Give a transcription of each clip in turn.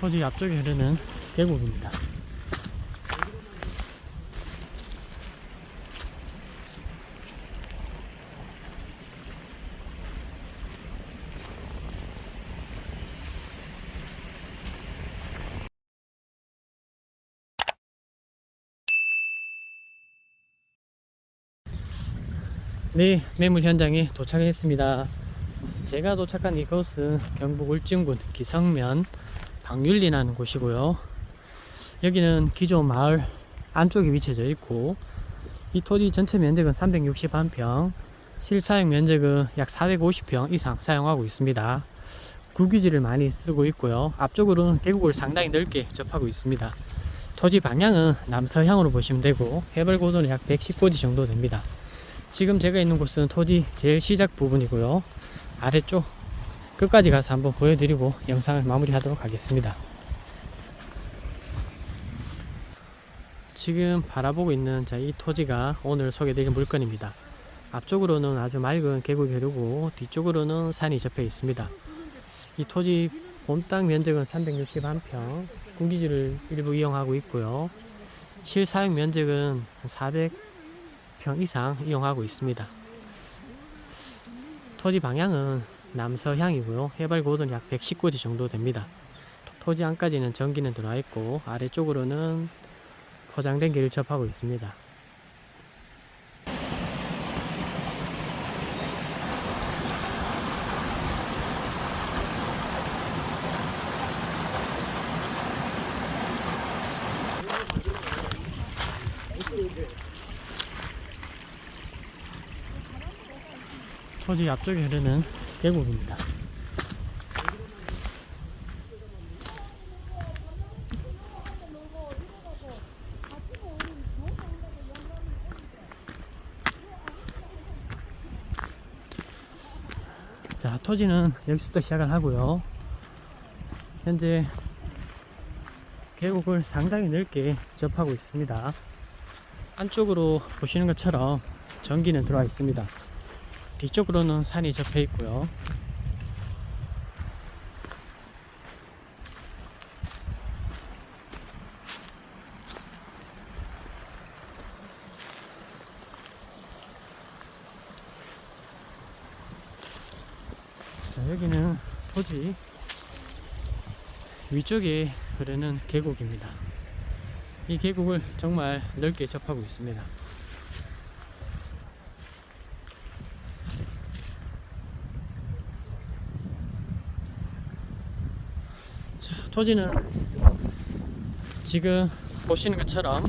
토지 앞쪽에 흐르는 계곡입니다. 네, 매물 현장에 도착했습니다. 제가 도착한 이곳은 경북 울진군 기성면 방윤리라는 곳이고요. 여기는 기존 마을 안쪽에 위치해져 있고 이 토지 전체 면적은 361평, 실사용 면적은 약 450평 이상 사용하고 있습니다. 구기지를 많이 쓰고 있고요. 앞쪽으로는 계곡을 상당히 넓게 접하고 있습니다. 토지 방향은 남서향으로 보시면 되고 해발 고도는 약 119지 정도 됩니다. 지금 제가 있는 곳은 토지 제일 시작 부분이고요. 아래쪽 끝까지 가서 한번 보여드리고 영상을 마무리하도록 하겠습니다. 지금 바라보고 있는 자, 이 토지가 오늘 소개드릴 물건입니다. 앞쪽으로는 아주 맑은 계곡이 흐르고 뒤쪽으로는 산이 접해 있습니다. 이 토지 본 땅 면적은 361평, 군기지를 일부 이용하고 있고요. 실사용 면적은 400평 이상 이용하고 있습니다. 토지 방향은 남서향이고요. 해발 고도는 약 119지 정도 됩니다. 토지 안까지는 전기는 들어와 있고 아래쪽으로는 포장된 길을 접하고 있습니다. 토지 앞쪽에 흐르는 계곡입니다. 자, 토지는 여기서부터 시작을 하고요. 현재 계곡을 상당히 넓게 접하고 있습니다. 안쪽으로 보시는 것처럼 전기는 들어와 있습니다. 뒤쪽으로는 산이 접해 있고요. 자, 여기는 토지 위쪽에 흐르는 계곡입니다. 이 계곡을 정말 넓게 접하고 있습니다. 토지는 지금 보시는 것처럼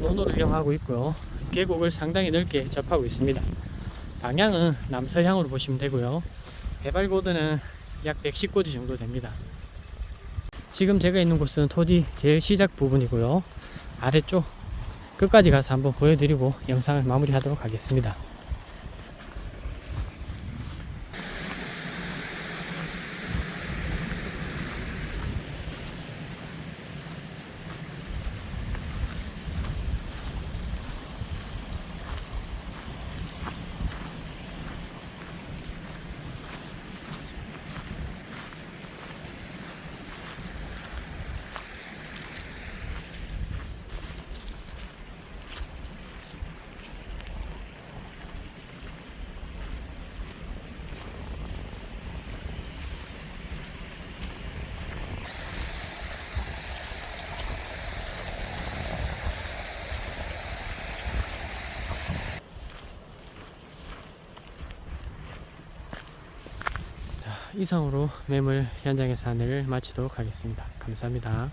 논으로 이용하고 있고요. 계곡을 상당히 넓게 접하고 있습니다. 방향은 남서향으로 보시면 되고요. 해발 고도는 약 119지 정도 됩니다. 지금 제가 있는 곳은 토지 제일 시작 부분이고요. 아래쪽 끝까지 가서 한번 보여드리고 영상을 마무리하도록 하겠습니다. 이상으로 매물 현장에서 안내를 마치도록 하겠습니다. 감사합니다.